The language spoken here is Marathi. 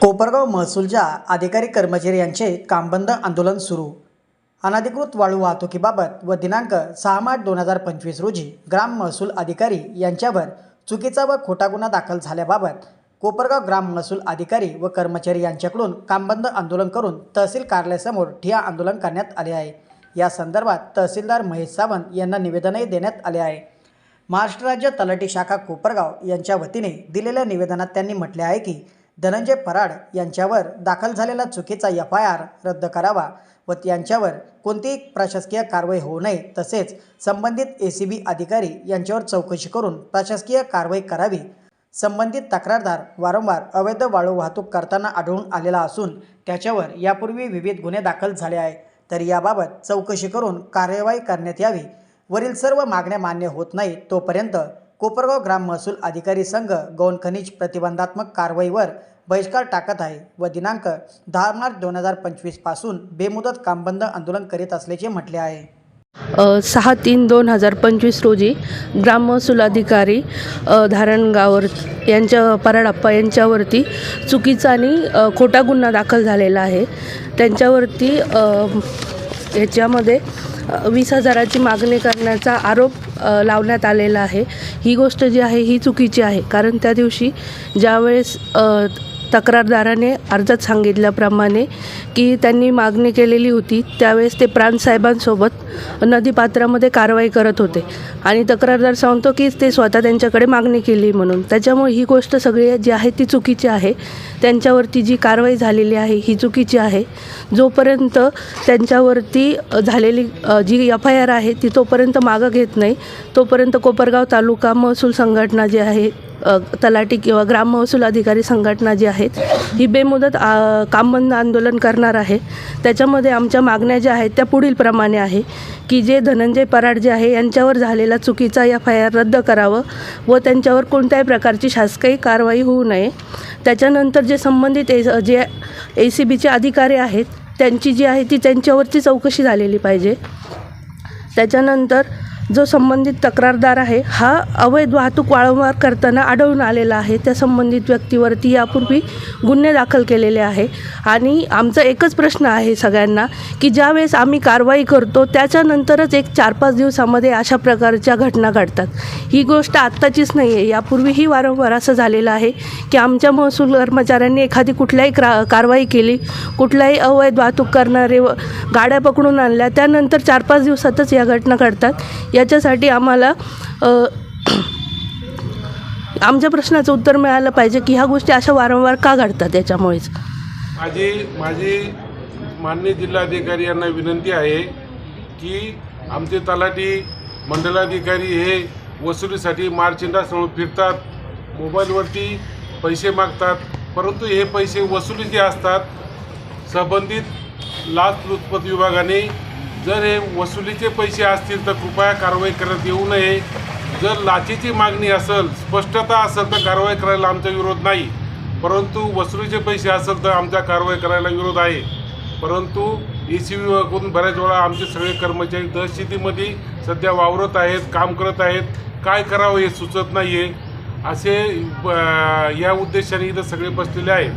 कोपरगाव महसूलच्या अधिकारी कर्मचारी यांचे कामबंद आंदोलन सुरू. अनधिकृत वाळू वाहतुकीबाबत व दिनांक सहा मार्च दोन हजार पंचवीस रोजी ग्राम महसूल अधिकारी यांच्यावर चुकीचा व खोटा गुन्हा दाखल झाल्याबाबत कोपरगाव ग्राम महसूल अधिकारी व कर्मचारी यांच्याकडून कामबंद आंदोलन करून तहसील कार्यालयासमोर ठिया आंदोलन करण्यात आले आहे. या संदर्भात तहसीलदार महेश सावंत यांना निवेदनही देण्यात आले आहे. महाराष्ट्र राज्य तलाठी शाखा कोपरगाव यांच्या वतीने दिलेल्या निवेदनात त्यांनी म्हटले आहे की धनंजय पराड यांच्यावर दाखल झालेला चुकीचा एफ आय आर रद्द करावा व यांच्यावर कोणतीही प्रशासकीय कारवाई होऊ नये तसेच संबंधित ए सी बी अधिकारी यांच्यावर चौकशी करून प्रशासकीय कारवाई करावी. संबंधित तक्रारदार वारंवार अवैध वाळू वाहतूक करताना आढळून आलेला असून त्याच्यावर यापूर्वी विविध गुन्हे दाखल झाले आहे तर याबाबत चौकशी करून कार्यवाही करण्यात यावी. वरील सर्व मागण्या मान्य होत नाही तोपर्यंत कोपरगाव ग्राम महसूल अधिकारी संघ गौण खनिज प्रतिबंधात्मक कारवाईवर बहिष्कार टाकत आहे व दिनांक दहा मार्च दोन हजार पंचवीसपासून बेमुदत कामबंद आंदोलन करीत असल्याचे म्हटले आहे. सहा तीन दोन हजार पंचवीस रोजी ग्राम महसूल अधिकारी धारणगावर यांच्या पराडप्पा यांच्यावरती चुकीचा आणि खोटा गुन्हा दाखल झालेला आहे. त्यांच्यावरती याच्यामध्ये वीस हजाराची मागणी करण्याचा आरोप लावण्यात आलेला आहे. ही गोष्ट जी आहे ही चुकीची आहे. कारण त्या दिवशी ज्यावेळेस तक्रारदाराने अर्जात सांगितल्याप्रमाणे की त्यांनी मागणी केलेली होती त्यावेळेस ते प्राणसाहेबांसोबत नदीपात्रामध्ये कारवाई करत होते. आणि तक्रारदार सांगतो की ते स्वतः त्यांच्याकडे मागणी केली म्हणून. त्याच्यामुळे ही गोष्ट सगळी जी आहे ती चुकीची आहे. त्यांच्यावरती जी कारवाई झालेली आहे ही चुकीची आहे. जोपर्यंत त्यांच्यावरती झालेली जी एफ आय आर आहे ती तोपर्यंत मागं घेत नाही. तोपर्यंत कोपरगाव तालुका महसूल संघटना जी आहे तलाठी किंवा ग्राम महसूल अधिकारी संघटना जी आहेत ही बेमुदत काम कामबंद आंदोलन करणार आहे. त्याच्यामध्ये आमच्या मागण्या ज्या आहेत त्या पुढीलप्रमाणे आहे की जे धनंजय पराड जे आहे यांच्यावर झालेला चुकीचा एफ आय आर रद्द करावं व त्यांच्यावर कोणत्याही प्रकारची शासकीय कारवाई होऊ नये. त्याच्यानंतर जे संबंधित ए जे ए सी बीचे अधिकारी आहेत त्यांची जी आहे ती त्यांच्यावरची चौकशी झालेली पाहिजे. त्याच्यानंतर जो संबंधित तक्रारदार आहे हा अवैध वाहतूक वारंवार करताना आढळून आलेला आहे. त्या संबंधित व्यक्तीवरती यापूर्वी गुन्हे दाखल केलेले आहे. आणि आमचा एकच प्रश्न आहे सगळ्यांना की ज्यावेळेस आम्ही कारवाई करतो त्याच्यानंतरच एक चार पाच दिवसामध्ये अशा प्रकारच्या घटना घडतात. ही गोष्ट आत्ताचीच नाही आहे यापूर्वीही वारंवार असं झालेलं आहे की आमच्या महसूल कर्मचाऱ्यांनी एखादी कुठल्याही क्रा कारवाई केली कुठलाही अवैध वाहतूक करणारे व गाड्या पकडून आणल्या त्यानंतर चार पाच दिवसातच या घटना घडतात. याच्यासाठी आम्हाला आमच्या प्रश्नाचं उत्तर मिळालं पाहिजे की ह्या गोष्टी अशा वारंवार का घडतात याच्यामुळेच. माझी माझी माननीय जिल्हाधिकारी यांना विनंती आहे की आमचे तलाठी मंडलाधिकारी हे वसुलीसाठी मारचिंडासमोर फिरतात मोबाईलवरती पैसे मागतात परंतु हे पैसे वसुलीचे असतात संबंधित लाचलुचपत विभागाने जर हे वसुलीचे पैसे असतील तर कृपया कारवाई करत येऊ नये. जर लाचेची मागणी असेल स्पष्टता असेल तर कारवाई करायला आमचा विरोध नाही. परंतु वसुलीचे पैसे असेल तर आमचा कारवाई करायला विरोध आहे. परंतु ए सी विभागाकडून बऱ्याच वेळा आमचे सगळे कर्मचारी दहशतीमध्ये सध्या वावरत आहेत काम करत आहेत. काय करावं हे सुचत नाही आहे असे या उद्देशाने इथं सगळे बसलेले आहेत.